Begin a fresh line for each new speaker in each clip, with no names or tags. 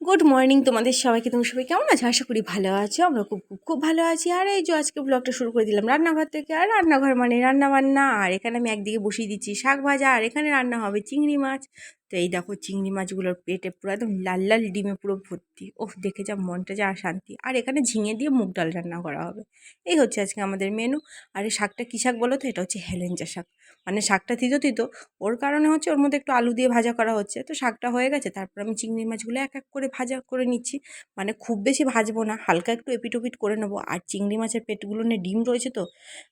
Good morning তোমাদের সবাইকে তুমি সবাই কেমন আছো? আশা করি ভালো আছো, আমরা খুব খুব খুব ভালো আছি। আর এই যে আজকে ব্লগটা শুরু করে দিলাম রান্নাঘর থেকে। আর রান্নাঘর মানে রান্না বান্না আর এখানে আমি একদিকে বসিয়ে দিচ্ছি শাক ভাজা, আর এখানে রান্না হবে চিংড়ি মাছ। তো এই দেখো চিংড়ি মাছগুলোর পেটে পুরো একদম লাল লাল ডিমে পুরো ভর্তি। ওহ, দেখে যা মনটা যা শান্তি। আর এখানে ঝিঙে দিয়ে মুগ ডাল রান্না করা হবে। এই হচ্ছে আজকে আমাদের মেনু আর এই শাকটা কী শাক বলো তো? এটা হচ্ছে হেলেঞ্জা শাক। মানে শাকটা তিতো তিতো। ওর কারণে হচ্ছে ওর মধ্যে একটু আলু দিয়ে ভাজা করা হচ্ছে। তো শাকটা হয়ে গেছে। তারপর আমি চিংড়ি মাছগুলো এক এক করে ভাজা করে নিচ্ছি। মানে খুব বেশি ভাজবো না। হালকা একটু এপিট ওপিট করে নেব। আর চিংড়ি মাছের পেটগুলো নিয়ে ডিম রয়েছে তো?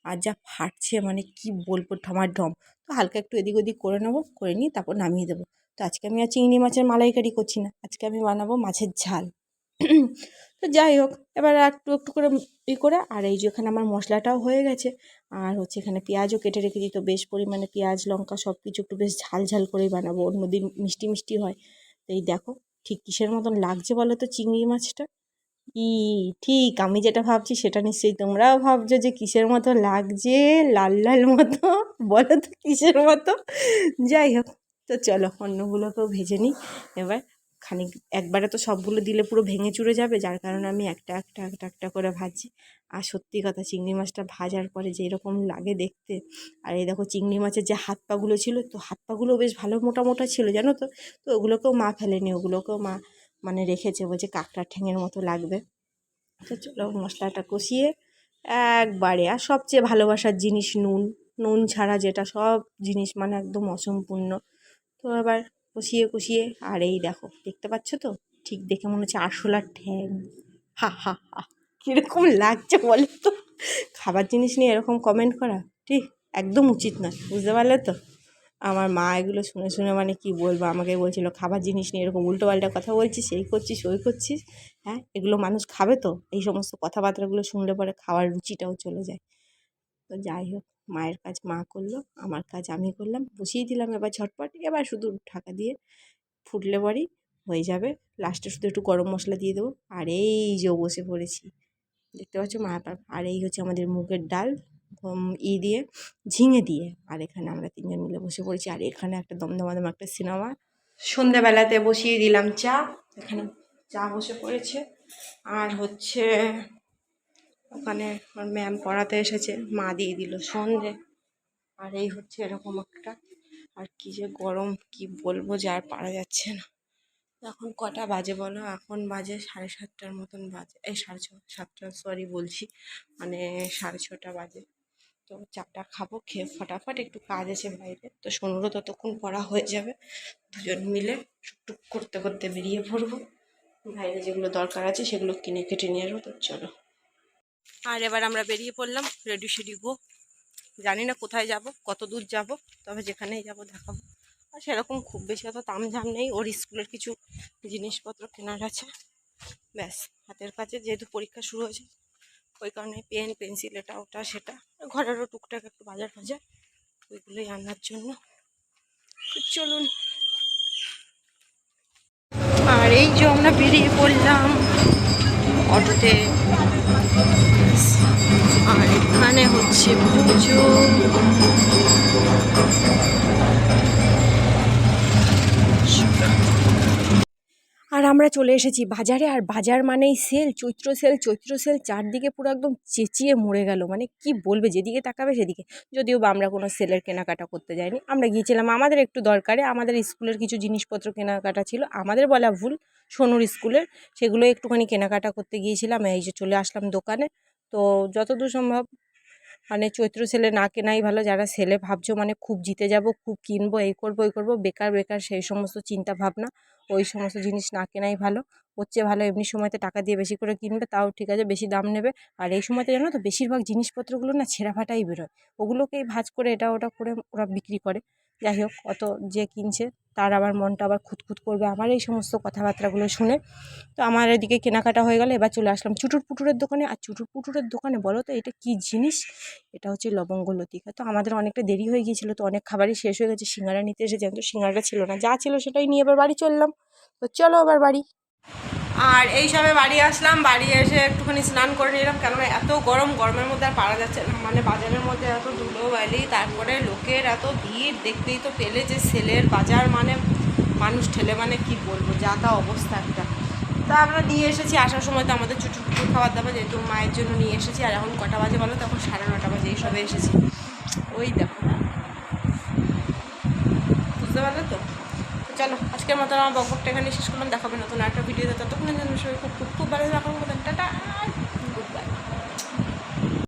আর যা ফাটছে মানে কি বলব? ঢমাঢম তো হালকা একটু এদিক ওদিক করে নেব, করে নিয়ে তারপর নামিয়ে দেবো। তো আজকে আমি আর চিংড়ি মাছের মালাইকারি করছি না, আজকে আমি বানাবো মাছের ঝাল। তো যাই হোক, এবার একটু একটু করে ই করে, আর এই যে এখানে আমার মশলাটাও হয়ে গেছে, আর হচ্ছে এখানে পেঁয়াজও কেটে রেখে দিই তো বেশ পরিমাণে পেঁয়াজ, লঙ্কা সব কিছু একটু বেশ ঝাল ঝাল করেই বানাবো, অন্যদিন মিষ্টি মিষ্টি হয়। তো এই দেখো ঠিক কিসের মতন লাগছে বলো তো চিংড়ি মাছটা? ই ঠিক, আমি যেটা ভাবছি সেটা নিশ্চয়ই তোমরাও ভাবছ যে কিসের মতো লাগছে? লাল লাল মতো? বলো তো কিসের মতো? যাই হোক, তো চলো অন্যগুলোকেও ভেজে নিই। এবার খানিক, একবারে তো সবগুলো দিলে পুরো ভেঙে চুরে যাবে, যার কারণে আমি একটা একটা একটা একটা করে ভাজছি। আর সত্যি কথা, চিংড়ি মাছটা ভাজার পরে যে এরকম লাগে দেখতে, আর এই দেখো চিংড়ি মাছের যে হাত পাগুলো ছিল, তো হাত পাগুলো বেশ ভালো মোটা মোটা ছিল, জানো তো? তো ওগুলোকেও মা ফেলেনি, ওগুলোকেও মা মানে রেখেছে, বলছে কাঁকড়ার ঠ্যাঙের মতো লাগবে। তো চলো মশলাটা কষিয়ে একবারে। আর সবচেয়ে ভালোবাসার জিনিস নুন। নুন ছাড়া যেটা সব জিনিস মানে একদম অসম্পূর্ণ। তো এবার কষিয়ে কষিয়ে আর এই দেখো, দেখতে পাচ্ছ তো? ঠিক দেখে মনে হচ্ছে আরশোলার ঠ্যাং। হা হা হা। কীরকম লাগছে বলো তো? খাবার জিনিস নিয়ে এরকম কমেন্ট করা? ঠিক, একদম উচিত নয়। বুঝতে পারলে তো? আমার মা এগুলো শুনে শুনে মানে কি বলব? আমাকে বলছিল, খাবার জিনিস নিয়ে এরকম উল্টোপাল্টা কথা বলছিস, সেই করছিস, ওই করছিস। হ্যাঁ এগুলো মানুষ খাবে তো? এই সমস্ত কথাবার্তাগুলো শুনলে পরে খাওয়ার রুচিটাও চলে যায়। তো যাই হোক, মায়ের কাজ মা করল, আমার কাজ আমি করলাম। বসিয়ে দিলাম এবার ঝটপট, এবার শুধু ঢাকা দিয়ে ফুটলে পরেই হয়ে যাবে। লাস্টে শুধু একটু গরম মশলা দিয়ে দেবো। আর এই যে বসে পড়েছি, দেখতে পাচ্ছ মা আর এই হচ্ছে আমাদের মুগের ডাল। ই দিয়ে ঝিঙে দিয়ে। আর এখানে আমরা তিনজন মিলে বসে পড়েছি। আর এখানে একটা দমদমাদম একটা সিনেমা। সন্ধ্যাবেলাতে বসিয়ে দিলাম চা। এখানে চা বসে পড়েছে। আর হচ্ছে ওখানে আমার ম্যাম পড়াতে এসেছে। মা দিয়ে দিল সন্ধে। আর এই হচ্ছে এরকম একটা। আর কি যে গরম, কি বলব যে আর পারা যাচ্ছে না। এখন কটা বাজে বলো? এখন বাজে সাড়ে সাতটার মতন বাজে। এই সাড়ে ছ, সাতটা সরি বলছি। মানে সাড়ে ছটা বাজে। তো চাটা খাব, খেয়ে ফটাফট একটু কাজ আছে বাইরে তো সোনুরও ততক্ষণ পড়া হয়ে যাবে। দুজন মিলে টুকটুক করতে করতে বেরিয়ে পড়ব। বাইরে যেগুলো দরকার আছে সেগুলো কিনে কেটে নিয়ে আসব, তো চলো। আর এবার আমরা বেরিয়ে পড়লাম রেডি সেডি গো। জানি না কোথায় যাব, কত দূর যাব, তবে যেখানেই যাব দেখাবো। আর সেরকম খুব বেশি অত তামঝাম নেই, ওর স্কুলের কিছু জিনিসপত্র কেনার আছে। ব্যাস, হাতের কাছে যেহেতু পরীক্ষা শুরু হয়েছে, ওই কারণে পেন, পেন্সিল, এটা, ওটা, সেটা। ঘরেরও টুকটাক একটু বাজার ফাজার, ওইগুলোই আনার জন্য। চলুন। আর এই যে আমরা বেরিয়ে পড়লাম অটোতে। আর এখানে হচ্ছে পুজো। আর আমরা চলে এসেছি বাজারে, আর বাজার মানেই sale Chaitra sale Chaitra sale চারদিকে পুরো একদম চেঁচিয়ে মরে গেল। মানে কি বলবে, যেদিকে তাকাবে সেদিকে। যদিও বা আমরা কোনো সেলের কেনাকাটা করতে যাইনি। আমরা গিয়েছিলাম আমাদের একটু দরকারে, আমাদের স্কুলের কিছু জিনিসপত্র কেনাকাটা ছিল। আমাদের বলা ভুল, সোনুর স্কুলের, সেগুলো একটুখানি কেনাকাটা করতে গিয়েছিলাম। এই যে চলে আসলাম দোকানে। তো যতদূর সম্ভব মানে চৈত্র সেলে না কেনাই ভালো। যারা সেলে ভাবছ মানে খুব জিতে যাব, খুব কিনবো, এই করব এই করব, বেকার বেকার, সেই সমস্ত চিন্তা ভাবনা, ওই সমস্ত জিনিস না কেনাই ভালো। হচ্ছে ভালো, এমনি সময়তে টাকা দিয়ে বেশি করে কিনবে, তাও ঠিক আছে, বেশি দাম নেবে। আর এই সময়তে জানো তো, বেশিরভাগ জিনিসপত্রগুলো না ছেঁড়া ফাটাই বেরোয়। ওগুলোকেই ভাজ করে এটা ওটা করে ওরা বিক্রি করে। যাই হোক অত যে কিনছে তার আবার মনটা আবার খুঁতখুত করবে আমার এই সমস্ত কথাবার্তাগুলো শুনে। তো আমার এদিকে কেনাকাটা হয়ে গেলে, এবার চলে আসলাম চুটুর পুটুরের দোকানে। আর চুটুর পুটুরের দোকানে বলো তো, এটা কি জিনিস? এটা হচ্ছে লবঙ্গ লতিকা। তো আমাদের অনেকটা দেরি হয়ে গিয়েছিল, তো অনেক খাবারই শেষ হয়ে গেছে, সিঙ্গারা নিতে এসেছে তো সিঙ্গারা ছিল না, যা ছিল সেটাই নিয়ে এবার বাড়ি চললাম। তো চলো আবার বাড়ি। আর এই সবে বাড়ি আসলাম, বাড়ি এসে একটুখানি স্নান করে নিলাম। কেননা এত গরম, গরমের মধ্যে আর পারা যাচ্ছে না। মানে বাজারের মধ্যে এত ধুলো বালি তারপরে লোকের এত ভিড়, দেখতেই তো পেলে যে সেলের বাজার মানে মানুষ ঠেলে মানে কি বলব, যা তা অবস্থা একটা। তা আমরা নিয়ে এসেছি, আসার সময় তো আমাদের ছোটো ছোটো খাবার দাবার যেহেতু মায়ের জন্য নিয়ে এসেছি, আর এখন কটা বাজে বলো তখন সাড়ে নটা বাজে এইসবে এসেছি। ওই দেখো বুঝতে পারলে তো? চলো, আজকের মতো আমার বকবকটা এখানে শেষ করলাম। দেখাবে নতুন একটা ভিডিওতে ততক্ষণের জন্য সবাই খুব খুব খুব ভালো দেখাবো টাটা।